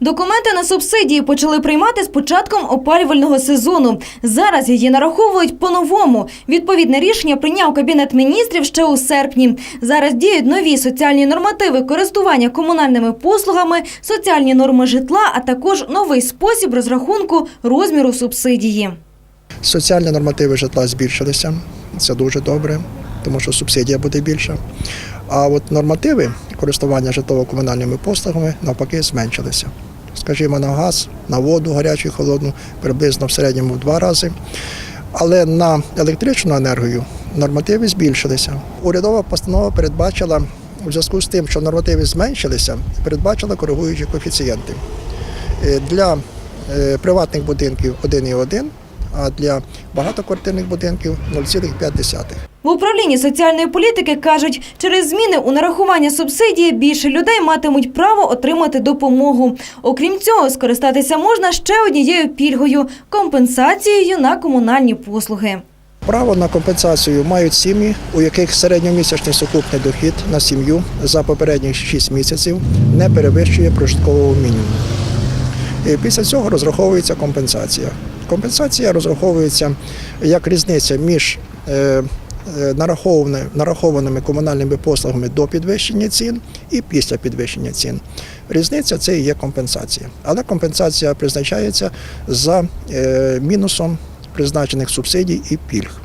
Документи на субсидії почали приймати з початком опалювального сезону. Зараз її нараховують по-новому. Відповідне рішення прийняв Кабінет міністрів ще у серпні. Зараз діють нові соціальні нормативи користування комунальними послугами, соціальні норми житла, а також новий спосіб розрахунку розміру субсидії. Соціальні нормативи житла збільшилися. Це дуже добре, тому що субсидія буде більша. А от нормативи користування житлово-комунальними послугами навпаки зменшилися. Скажімо, на газ, на воду гарячу і холодну приблизно в середньому в два рази. Але на електричну енергію нормативи збільшилися. Урядова постанова передбачила у зв'язку з тим, що нормативи зменшилися, передбачила коригуючі коефіцієнти. Е, Для е, приватних будинків 1,1, а для багатоквартирних будинків 0,5. В управлінні соціальної політики кажуть, через зміни у нарахування субсидії більше людей матимуть право отримати допомогу. Окрім цього, скористатися можна ще однією пільгою компенсацією на комунальні послуги. Право на компенсацію мають сім'ї, у яких середньомісячний сукупний дохід на сім'ю за попередні 6 місяців не перевищує прожиткового мінімуму. І після цього розраховується компенсація. Компенсація розраховується як різниця між е, нарахованими, нарахованими комунальними послугами до підвищення цін і після підвищення цін. Різниця це і є компенсація. Але компенсація призначається за е, мінусом призначених субсидій і пільг.